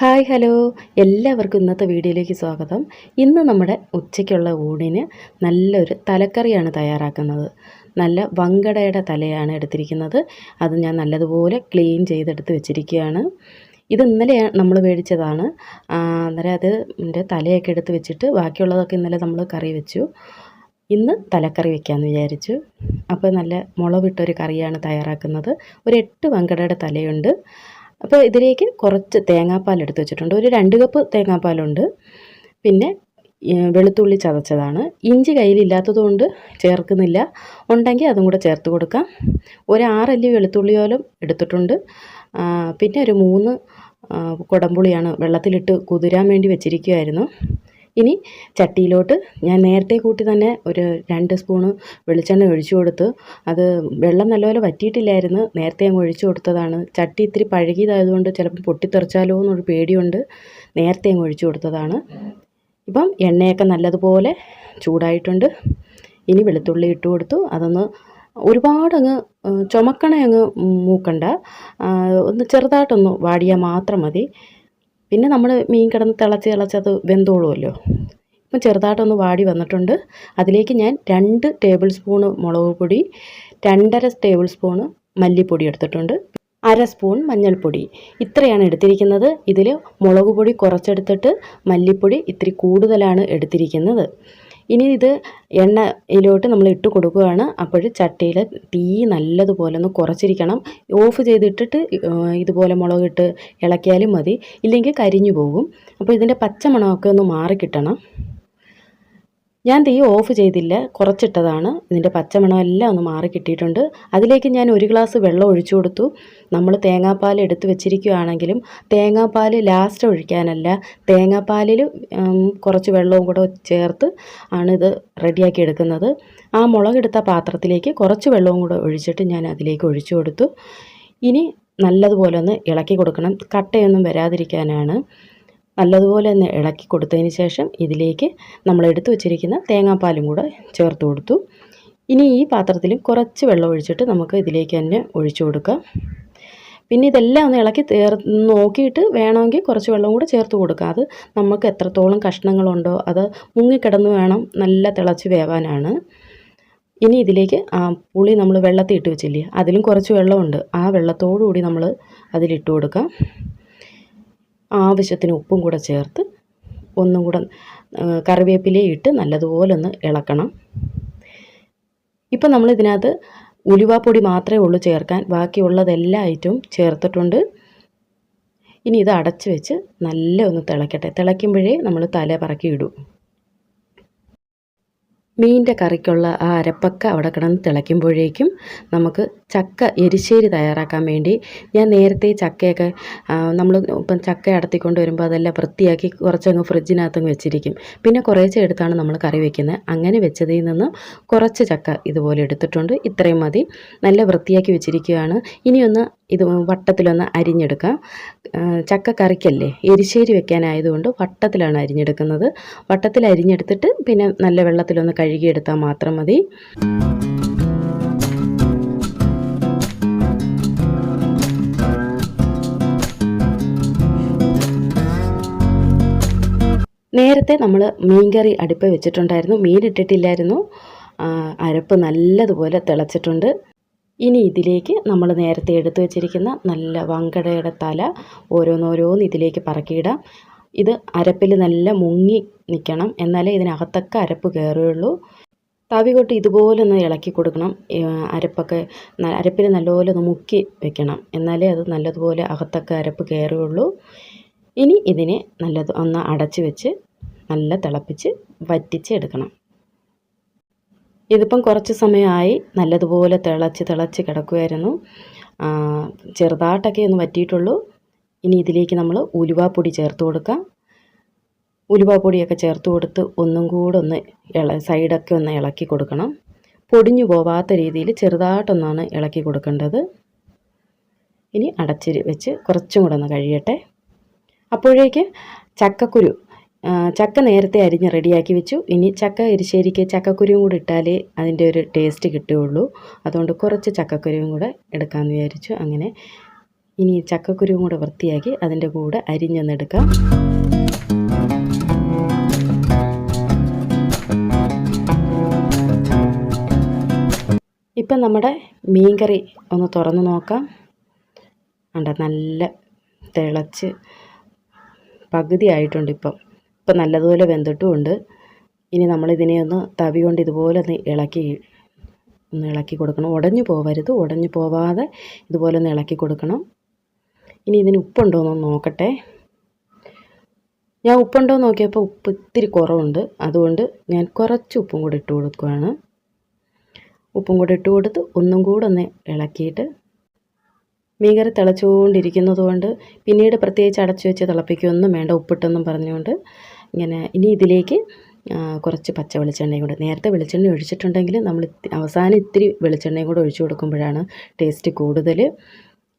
Hi hello. എല്ലാവർക്കും ഇന്നത്തെ വീഡിയോയിലേക്ക് സ്വാഗതം. ഇന്ന് നമ്മുടെ ഉച്ചയ്ക്കുള്ള ഊണിന് നല്ലൊരു തലക്കറിയാണ് തയ്യാറാക്കുന്നത്. നല്ല വങ്കടയുടെ തലയാണ് എടുത്തിരിക്കുന്നത്. അത് ഞാൻ നല്ലതുപോലെ ക്ലീൻ ചെയ്തെടുത്ത് വെച്ചിരിക്കുകയാണ്. ഇത് ഇന്നലെ നമ്മൾ മേടിച്ചതാണ്. അന്നേരം അത് ഇതിന്റെ തലയൊക്കെ എടുത്ത് വെച്ചിട്ട് ബാക്കിയുള്ളതൊക്കെ ഇന്നലെ നമ്മൾ കറി വെച്ചു. ഇന്ന് തലക്കറി വെക്കാമെന്ന് വിചാരിച്ചു. അപ്പോൾ നല്ല മുളവിട്ടൊരു കറിയാണ് തയ്യാറാക്കുന്നത്. ഒരു എട്ട് വങ്കടയുടെ തലയുണ്ട്. അപ്പോൾ ഇതിലേക്ക് കുറച്ച് തേങ്ങാപ്പാൽ എടുത്ത് വെച്ചിട്ടുണ്ട്. ഒരു രണ്ട് കപ്പ് തേങ്ങാപ്പാലുണ്ട്. പിന്നെ വെളുത്തുള്ളി ചതച്ചതാണ്. ഇഞ്ചി കയ്യിലില്ലാത്തത് കൊണ്ട് ചേർക്കുന്നില്ല. ഉണ്ടെങ്കിൽ അതും കൂടെ ചേർത്ത് കൊടുക്കാം. ഒരു ആറല്ലി വെളുത്തുള്ളിയോലും എടുത്തിട്ടുണ്ട്. പിന്നെ ഒരു മൂന്ന് കുടംപുളിയാണ് വെള്ളത്തിലിട്ട് കുതിരാൻ വേണ്ടി വെച്ചിരിക്കുമായിരുന്നു ഇനി ചട്ടിയിലോട്ട് ഞാൻ നേരത്തെ കൂട്ടി തന്നെ ഒരു രണ്ട് സ്പൂണ് വെളിച്ചെണ്ണ ഒഴിച്ചു കൊടുത്ത് അത് വെള്ളം നല്ലപോലെ വറ്റിയിട്ടില്ലായിരുന്നു. നേരത്തെ അങ്ങ് ഒഴിച്ചു കൊടുത്തതാണ്. ചട്ടി ഇത്തിരി പഴകിയതായതുകൊണ്ട് ചിലപ്പോൾ പൊട്ടിത്തെറിച്ചാലോ എന്നൊരു പേടിയുണ്ട്. നേരത്തെ അങ്ങ് ഒഴിച്ചു കൊടുത്തതാണ്. ഇപ്പം എണ്ണയൊക്കെ നല്ലതുപോലെ ചൂടായിട്ടുണ്ട്. ഇനി വെളുത്തുള്ളി ഇട്ട് കൊടുത്തു. അതൊന്ന് ഒരുപാടങ്ങ് ചുമക്കണേ അങ്ങ് മൂക്കണ്ട. ഒന്ന് ചെറുതായിട്ടൊന്ന് വാടിയാൽ മാത്രം മതി. പിന്നെ നമ്മൾ മീൻ കിടന്ന് തിളച്ച് തിളച്ച് അത് വെന്തോളുമല്ലോ ഇപ്പം ചെറുതായിട്ടൊന്ന് വാടി വന്നിട്ടുണ്ട്. അതിലേക്ക് ഞാൻ രണ്ട് ടേബിൾ സ്പൂണ് മുളക് പൊടി രണ്ടര ടേബിൾ സ്പൂണ് മല്ലിപ്പൊടി എടുത്തിട്ടുണ്ട്. അര സ്പൂൺ മഞ്ഞൾപ്പൊടി. ഇത്രയാണ് എടുത്തിരിക്കുന്നത്. ഇതിൽ മുളക് പൊടി കുറച്ചെടുത്തിട്ട് മല്ലിപ്പൊടി ഇത്തിരി കൂടുതലാണ് എടുത്തിരിക്കുന്നത്. ഇനി ഇത് എണ്ണയിലോട്ട് നമ്മൾ ഇട്ട് കൊടുക്കുകയാണ്. അപ്പോൾ ചട്ടിയിൽ തീ നല്ലതുപോലെ ഒന്ന് കുറച്ചിരിക്കണം. ഓഫ് ചെയ്തിട്ടിട്ട് ഇതുപോലെ മുളകിട്ട് ഇളക്കിയാലും മതി. ഇല്ലെങ്കിൽ കരിഞ്ഞു പോകും. അപ്പോൾ ഇതിന്റെ പച്ചമണമൊക്കെ ഒന്ന് മാറിക്കിട്ടണം. ഞാൻ തീ ഓഫ് ചെയ്തില്ല കുറച്ചിട്ടതാണ്. ഇതിന്റെ പച്ചമണം എല്ലാം ഒന്ന് മാറി കിട്ടിയിട്ടുണ്ട്. അതിലേക്ക് ഞാൻ ഒരു ഗ്ലാസ് വെള്ളം ഒഴിച്ചു കൊടുത്തു. നമ്മൾ തേങ്ങാപ്പാൽ എടുത്ത് വെച്ചിരിക്കുകയാണെങ്കിലും തേങ്ങാപ്പാൽ ലാസ്റ്റ് ഒഴിക്കാനല്ല. തേങ്ങാപ്പാലിൽ കുറച്ച് വെള്ളവും കൂടെ ചേർത്ത് ആണ് ഇത് റെഡിയാക്കി എടുക്കുന്നത്. ആ മുളകെടുത്ത പാത്രത്തിലേക്ക് കുറച്ച് വെള്ളവും കൂടെ ഒഴിച്ചിട്ട് ഞാൻ അതിലേക്ക് ഒഴിച്ചു കൊടുത്തു. ഇനി നല്ലതുപോലെ ഒന്ന് ഇളക്കി കൊടുക്കണം. കട്ടയൊന്നും വരാതിരിക്കാനാണ്. നല്ലതുപോലെ ഒന്ന് ഇളക്കി കൊടുത്തതിന് ശേഷം ഇതിലേക്ക് നമ്മൾ എടുത്തു വച്ചിരിക്കുന്ന തേങ്ങാപ്പാലും കൂടെ ചേർത്ത് കൊടുത്തു. ഇനി ഈ പാത്രത്തിൽ കുറച്ച് വെള്ളം ഒഴിച്ചിട്ട് നമുക്ക് ഇതിലേക്ക് തന്നെ ഒഴിച്ചു കൊടുക്കാം. പിന്നെ ഇതെല്ലാം ഒന്ന് ഇളക്കി തേർ നോക്കിയിട്ട് വേണമെങ്കിൽ കുറച്ച് വെള്ളം കൂടെ ചേർത്ത് കൊടുക്കാം. അത് നമുക്ക് എത്രത്തോളം കഷ്ണങ്ങളുണ്ടോ അത് മുങ്ങിക്കിടന്ന് വേണം നല്ല തിളച്ച് വേവാനാണ്. ഇനി ഇതിലേക്ക് പുളി നമ്മൾ വെള്ളത്തിൽ ഇട്ട് വെച്ചില്ലേ അതിലും കുറച്ച് വെള്ളമുണ്ട്. ആ വെള്ളത്തോടു കൂടി നമ്മൾ അതിലിട്ട് കൊടുക്കാം. ആവശ്യത്തിന് ഉപ്പും കൂടെ ചേർത്ത് ഒന്നും കൂടെ കറിവേപ്പിലയും ഇട്ട് നല്ലതുപോലെ ഒന്ന് ഇളക്കണം. ഇപ്പം നമ്മൾ ഇതിനകത്ത് ഉലുവാപ്പൊടി മാത്രമേ ഉള്ളൂ ചേർക്കാൻ. ബാക്കിയുള്ളതെല്ലാ ഐറ്റവും ചേർത്തിട്ടുണ്ട്. ഇനി ഇത് അടച്ച് വെച്ച് നല്ല ഒന്ന് തിളയ്ക്കട്ടെ തിളയ്ക്കുമ്പോഴേ നമ്മൾ തല പറക്കി ഇടൂ. മീനിന്റെ കറിക്കുള്ള ആ അരപ്പൊക്കെ അവിടെ കിടന്ന് തിളയ്ക്കുമ്പോഴേക്കും നമുക്ക് ചക്ക എരിശ്ശേരി തയ്യാറാക്കാൻ വേണ്ടി ഞാൻ നേരത്തെ ചക്കയൊക്കെ നമ്മൾ ഇപ്പം ചക്ക അടത്തിക്കൊണ്ട് വരുമ്പോൾ അതെല്ലാം വൃത്തിയാക്കി കുറച്ചങ്ങ് ഫ്രിഡ്ജിനകത്തങ്ങ് വെച്ചിരിക്കും. പിന്നെ കുറേശ്ശെ എടുത്താണ് നമ്മൾ കറി വെക്കുന്നത്. അങ്ങനെ വെച്ചതിൽ നിന്ന് കുറച്ച് ചക്ക ഇതുപോലെ എടുത്തിട്ടുണ്ട്. ഇത്രയും മതി. നല്ല വൃത്തിയാക്കി വെച്ചിരിക്കുകയാണ്. ഇനിയൊന്ന് ഇത് വട്ടത്തിലൊന്ന് അരിഞ്ഞെടുക്കാം. ചക്ക കറിക്കല്ലേ? എരിശ്ശേരി വെക്കാനായതുകൊണ്ട് വട്ടത്തിലാണ് അരിഞ്ഞെടുക്കുന്നത്. വട്ടത്തിൽ അരിഞ്ഞെടുത്തിട്ട് പിന്നെ നല്ല വെള്ളത്തിലൊന്ന് കഴുകിയെടുത്താൽ മാത്രം മതി. നേരത്തെ നമ്മൾ മീൻകറി അടുപ്പ് വെച്ചിട്ടുണ്ടായിരുന്നു. മീൻ ഇട്ടിട്ടില്ലായിരുന്നു അരപ്പ് നല്ലതുപോലെ തിളച്ചിട്ടുണ്ട്. ഇനി ഇതിലേക്ക് നമ്മൾ നേരത്തെ എടുത്തു വെച്ചിരിക്കുന്ന നല്ല വങ്കടയുടെ തല ഓരോന്നോരോന്ന് ഇതിലേക്ക് പറക്കിയിടാം. ഇത് അരപ്പിൽ നല്ല മുങ്ങി നിൽക്കണം എന്നാലേ ഇതിനകത്തൊക്കെ അരപ്പ് കയറുകയുള്ളൂ. തവി കൊട്ട് ഇതുപോലെ ഒന്ന് ഇളക്കി കൊടുക്കണം. അരപ്പൊക്കെ അരപ്പിൽ നല്ലപോലെ ഒന്ന് മുക്കി വെക്കണം. എന്നാലേ അത് നല്ലതുപോലെ അകത്തൊക്കെ അരപ്പ് കയറുകയുള്ളൂ. ഇനി ഇതിനെ നല്ലത് ഒന്ന് അടച്ച് വെച്ച് നല്ല തിളപ്പിച്ച് വറ്റിച്ചെടുക്കണം. ഇതിപ്പം കുറച്ച് സമയമായി നല്ലതുപോലെ തിളച്ച് തിളച്ച് കിടക്കുമായിരുന്നു ചെറുതായിട്ടൊക്കെ ഒന്ന് വറ്റിയിട്ടുള്ളൂ. ഇനി ഇതിലേക്ക് നമ്മൾ ഉലുവാപ്പൊടി ചേർത്ത് കൊടുക്കാം. ഉലുവാപ്പൊടിയൊക്കെ ചേർത്ത് കൊടുത്ത് ഒന്നും കൂടെ ഒന്ന് ഇള സൈഡൊക്കെ ഒന്ന് ഇളക്കി കൊടുക്കണം. പൊടിഞ്ഞു പോവാത്ത രീതിയിൽ ചെറുതായിട്ടൊന്നാണ് ഇളക്കി കൊടുക്കേണ്ടത്. ഇനി അടച്ചിരി വെച്ച് കുറച്ചും കൂടെ ഒന്ന് കഴിയട്ടെ അപ്പോഴേക്ക് ചക്കക്കുരു ചക്ക നേരത്തെ അരിഞ്ഞ് റെഡിയാക്കി വെച്ചു. ഇനി ചക്ക എരിശ്ശേരിക്ക് ചക്കക്കുരുവും കൂടി ഇട്ടാലേ അതിന്റെ ഒരു ടേസ്റ്റ് കിട്ടുകയുള്ളൂ. അതുകൊണ്ട് കുറച്ച് ചക്കക്കുരുവും കൂടെ എടുക്കാമെന്ന് വിചാരിച്ചു. അങ്ങനെ ഇനി ചക്കക്കുരുവും കൂടെ വൃത്തിയാക്കി അതിന്റെ കൂടെ അരിഞ്ഞെന്നെടുക്കാം ഇപ്പം നമ്മുടെ മീൻകറി ഒന്ന് തുറന്ന് നോക്കാം. ഉണ്ട് നല്ല തിളച്ച് പകുതി ആയിട്ടുണ്ട് ഇപ്പം. ഇപ്പം നല്ലതുപോലെ വെന്തിട്ടുമുണ്ട്. ഇനി നമ്മളിതിനെ ഒന്ന് തവി കൊണ്ട് ഇതുപോലെ ഒന്ന് ഇളക്കി ഒന്ന് ഇളക്കി കൊടുക്കണം. ഉടഞ്ഞു പോവരുത്. ഉടഞ്ഞു പോവാതെ ഇതുപോലെ ഒന്ന് ഇളക്കി കൊടുക്കണം. ഇനി ഇതിന് ഉപ്പുണ്ടോ എന്ന് നോക്കട്ടെ. ഞാൻ ഉപ്പുണ്ടോ നോക്കിയപ്പോൾ ഉപ്പ് ഇത്തിരി കുറവുണ്ട്. അതുകൊണ്ട് ഞാൻ കുറച്ച് ഉപ്പും കൂടി ഇട്ട് കൊടുക്കുകയാണ് ഉപ്പും കൂടി ഇട്ട് കൊടുത്ത് ഒന്നും കൂടെ ഒന്ന് ഇളക്കിയിട്ട് മീൻകറി തിളച്ചുകൊണ്ടിരിക്കുന്നത് കൊണ്ട് പിന്നീട് പ്രത്യേകിച്ച് അടച്ചു വെച്ച് തിളപ്പിക്കുകയൊന്നും വേണ്ട. ഉപ്പിട്ടൊന്നും പറഞ്ഞുകൊണ്ട് ഇങ്ങനെ ഇനി ഇതിലേക്ക് കുറച്ച് പച്ച വെളിച്ചെണ്ണയും കൂടെ നേരത്തെ വെളിച്ചെണ്ണ ഒഴിച്ചിട്ടുണ്ടെങ്കിൽ നമ്മൾ അവസാനം ഇത്തിരി വെളിച്ചെണ്ണയും കൂടെ ഒഴിച്ചു കൊടുക്കുമ്പോഴാണ് ടേസ്റ്റ് കൂടുതൽ.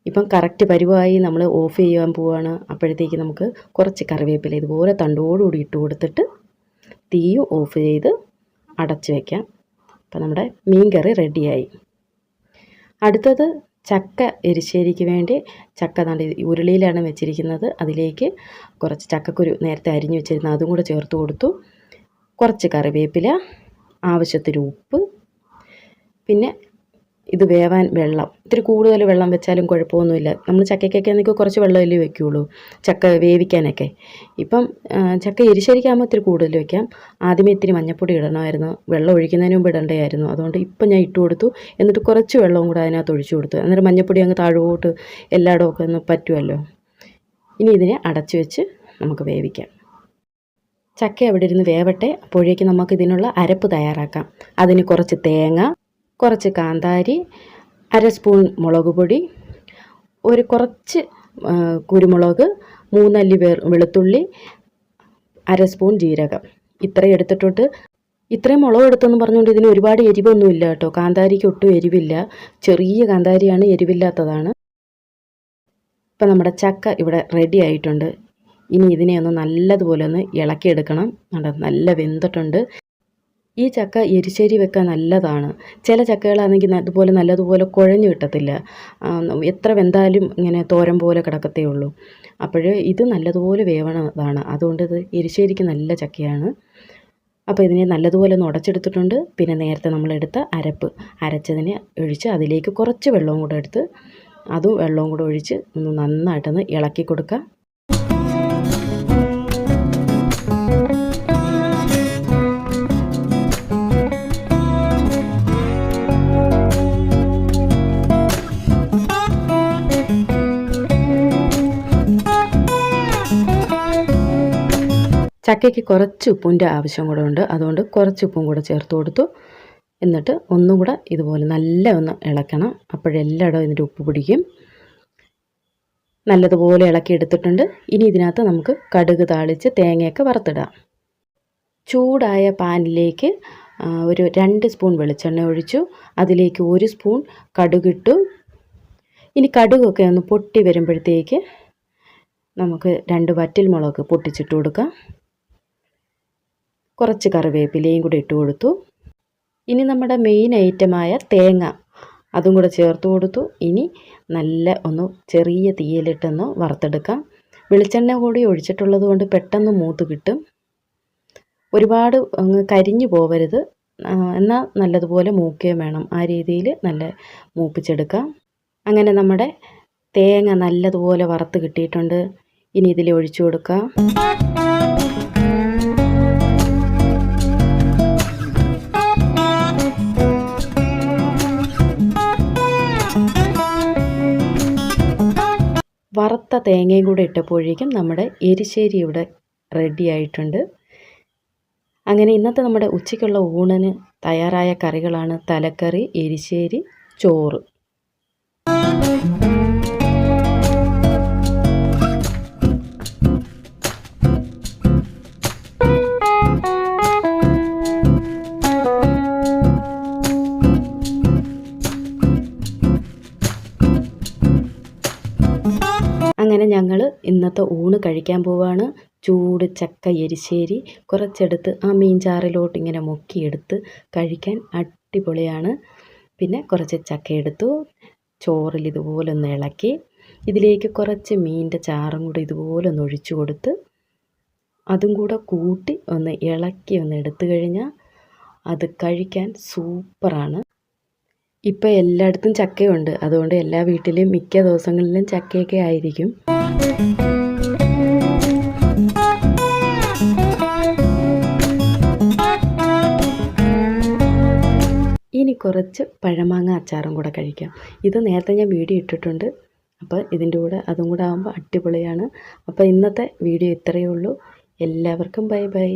ഇപ്പം കറക്റ്റ് പരുവായി നമ്മൾ ഓഫ് ചെയ്യാൻ പോവുകയാണ് അപ്പോഴത്തേക്ക് നമുക്ക് കുറച്ച് കറിവേപ്പില ഇതുപോലെ തണ്ടോടുകൂടി ഇട്ട് കൊടുത്തിട്ട് തീയും ഓഫ് ചെയ്ത് അടച്ച് വയ്ക്കാം അപ്പം നമ്മുടെ മീൻ കറി റെഡിയായി. അടുത്തത് ചക്ക എരിശ്ശേരിക്ക് വേണ്ടി ചക്ക തണ്ട് ഉരുളിയിലാണ് വെച്ചിരിക്കുന്നത്. അതിലേക്ക് കുറച്ച് ചക്കക്കുരു നേരത്തെ അരിഞ്ഞു വെച്ചിരുന്ന. അതും കൂടെ ചേർത്ത് കൊടുത്തു. കുറച്ച് കറിവേപ്പില ആവശ്യത്തിന് ഉപ്പ് പിന്നെ ഇത് വേവാൻ വെള്ളം. ഇത്തിരി കൂടുതൽ വെള്ളം വെച്ചാലും കുഴപ്പമൊന്നുമില്ല. നമ്മൾ ചക്കയ്ക്കൊക്കെ ആണെങ്കിൽ കുറച്ച് വെള്ളമല്ലേ വെക്കുകയുള്ളൂ ചക്ക വേവിക്കാനൊക്കെ. ഇപ്പം ചക്ക എരിശരിക്കാകുമ്പോൾ ഇത്തിരി കൂടുതൽ വെക്കാം. ആദ്യമേ ഇത്തിരി മഞ്ഞപ്പൊടി ഇടണമായിരുന്നു. വെള്ളം ഒഴിക്കുന്നതിന് മുമ്പ് ഇടേണ്ടതായിരുന്നു അതുകൊണ്ട് ഇപ്പം ഞാൻ ഇട്ട് കൊടുത്തു. എന്നിട്ട് കുറച്ച് വെള്ളവും കൂടെ അതിനകത്ത് ഒഴിച്ചു കൊടുത്തു. അന്നേരം മഞ്ഞപ്പൊടി അങ്ങ് താഴോട്ട് എല്ലായിടവും ഒക്കെ ഒന്ന് പറ്റുമല്ലോ. ഇനി ഇതിനെ അടച്ചു വെച്ച് നമുക്ക് വേവിക്കാം. ചക്ക അവിടെ ഇരുന്ന് വേവട്ടെ? അപ്പോഴേക്ക് നമുക്ക് ഇതിനുള്ള അരപ്പ് തയ്യാറാക്കാം. അതിന് കുറച്ച് തേങ്ങ കുറച്ച് കാന്താരി അര സ്പൂൺ മുളക് പൊടി ഒരു കുറച്ച് കുരുമുളക് മൂന്നല്ലി വേർ വെളുത്തുള്ളി അര സ്പൂൺ ജീരകം. ഇത്രയും എടുത്തിട്ടുണ്ട് ഇത്രയും മുളക് എടുത്തെന്ന് പറഞ്ഞുകൊണ്ട് ഇതിന് ഒരുപാട് എരിവൊന്നുമില്ല കേട്ടോ. കാന്താരിക്ക് ഒട്ടും എരിവില്ല. ചെറിയ കാന്താരിയാണ് എരിവില്ലാത്തതാണ്. ഇപ്പം നമ്മുടെ ചക്ക ഇവിടെ റെഡി ആയിട്ടുണ്ട്. ഇനി ഇതിനെ ഒന്ന് നല്ലതുപോലെ ഒന്ന് ഇളക്കിയെടുക്കണം. നല്ല വെന്തിട്ടുണ്ട്. ഈ ചക്ക എരിശ്ശേരി വെക്കാൻ നല്ലതാണ്. ചില ചക്കകളാണെങ്കിൽ അതുപോലെ നല്ലതുപോലെ കുഴഞ്ഞു കിട്ടത്തില്ല. എത്ര വെന്താലും ഇങ്ങനെ തോരൻ പോലെ കിടക്കത്തേ ഉള്ളൂ. അപ്പോൾ ഇത് നല്ലതുപോലെ വേവണതാണ്. അതുകൊണ്ട് ഇത് എരിശ്ശേരിക്ക് നല്ല ചക്കയാണ്. അപ്പോൾ ഇതിനെ നല്ലതുപോലെ ഒന്ന് ഉടച്ചെടുത്തിട്ടുണ്ട്. പിന്നെ നേരത്തെ നമ്മളെടുത്ത അരപ്പ്. അരച്ചതിനെ ഒഴിച്ച് അതിലേക്ക് കുറച്ച് വെള്ളവും കൂടെ എടുത്ത് അതും വെള്ളവും കൂടെ ഒഴിച്ച് ഒന്ന് നന്നായിട്ടൊന്ന് ഇളക്കി കൊടുക്കുക. ചക്കയ്ക്ക് കുറച്ച് ഉപ്പിന്റെ ആവശ്യം കൂടെ ഉണ്ട്. അതുകൊണ്ട് കുറച്ച് ഉപ്പും കൂടെ ചേർത്ത് കൊടുത്തു. എന്നിട്ട് ഒന്നും കൂടെ ഇതുപോലെ നല്ല ഒന്ന് ഇളക്കണം. അപ്പോഴെല്ലായിടവും ഇതിന്റെ ഉപ്പ് പിടിക്കും. നല്ലതുപോലെ ഇളക്കി എടുത്തിട്ടുണ്ട്. ഇനി ഇതിനകത്ത് നമുക്ക് കടുക് താളിച്ച് തേങ്ങയൊക്കെ വറുത്തിടാം. ചൂടായ പാനിലേക്ക് ഒരു രണ്ട് സ്പൂൺ വെളിച്ചെണ്ണ ഒഴിച്ചു. അതിലേക്ക് ഒരു സ്പൂൺ കടുകിട്ടു ഇനി കടുകൊക്കെ ഒന്ന് പൊട്ടി വരുമ്പോഴത്തേക്ക് നമുക്ക് രണ്ട് വറ്റൽ മുളക് പൊട്ടിച്ചിട്ട് കൊടുക്കാം. കുറച്ച് കറിവേപ്പിലയും കൂടി ഇട്ട് കൊടുത്തു. ഇനി നമ്മുടെ മെയിൻ ഐറ്റമായ തേങ്ങ അതും കൂടെ ചേർത്ത് കൊടുത്തു. ഇനി നല്ല ഒന്ന് ചെറിയ തീയിലിട്ടൊന്ന് വറുത്തെടുക്കാം. വെളിച്ചെണ്ണ കൂടി ഒഴിച്ചിട്ടുള്ളത് കൊണ്ട് പെട്ടെന്ന് മൂത്ത് കിട്ടും. ഒരുപാട് അങ്ങ് കരിഞ്ഞു പോവരുത്. എന്നാൽ നല്ലതുപോലെ മൂക്കുകയും വേണം. ആ രീതിയിൽ നല്ല മൂപ്പിച്ചെടുക്കാം. അങ്ങനെ നമ്മുടെ തേങ്ങ നല്ലതുപോലെ വറുത്ത് കിട്ടിയിട്ടുണ്ട്. ഇനി ഇതിൽ ഒഴിച്ചു കൊടുക്കാം. വറുത്ത തേങ്ങയും കൂടെ ഇട്ടപ്പോഴേക്കും നമ്മുടെ എരിശ്ശേരി ഇവിടെ റെഡി ആയിട്ടുണ്ട്. അങ്ങനെ ഇന്നത്തെ നമ്മുടെ ഉച്ചയ്ക്കുള്ള ഊണിന് തയ്യാറായ കറികളാണ് തലക്കറി എരിശ്ശേരി ചോറ്. അങ്ങനെ ഞങ്ങൾ ഇന്നത്തെ ഊണ് കഴിക്കാൻ പോവാണ്. ചൂട് ചക്ക എരിശ്ശേരി കുറച്ചെടുത്ത് ആ മീൻചാറിലോട്ട് ഇങ്ങനെ മുക്കിയെടുത്ത് കഴിക്കാൻ അടിപൊളിയാണ്. പിന്നെ കുറച്ച് ചക്ക എടുത്തു ചോറിൽ ഇതുപോലെ ഒന്ന് ഇളക്കി ഇതിലേക്ക് കുറച്ച് മീനിന്റെ ചാറും കൂടി ഇതുപോലെ ഒന്ന് ഒഴിച്ചു കൊടുത്ത് അതും കൂടെ കൂട്ടി ഒന്ന് ഇളക്കി ഒന്ന് എടുത്തു കഴിഞ്ഞാൽ അത് കഴിക്കാൻ സൂപ്പറാണ്. ഇപ്പോൾ എല്ലായിടത്തും ചക്കയുണ്ട്. അതുകൊണ്ട് എല്ലാ വീട്ടിലും മിക്ക ദിവസങ്ങളിലും ചക്കയൊക്കെ ആയിരിക്കും. ഇനി കുറച്ച് പഴമാങ്ങ അച്ചാറും കൂടെ കഴിക്കാം. ഇത് നേരത്തെ ഞാൻ വീഡിയോ ഇട്ടിട്ടുണ്ട്. അപ്പോൾ ഇതിന്റെ കൂടെ അതും കൂടെ ആകുമ്പോൾ അടിപൊളിയാണ്. അപ്പോൾ ഇന്നത്തെ വീഡിയോ ഇത്രയേ ഉള്ളൂ. എല്ലാവർക്കും ബൈ ബൈ.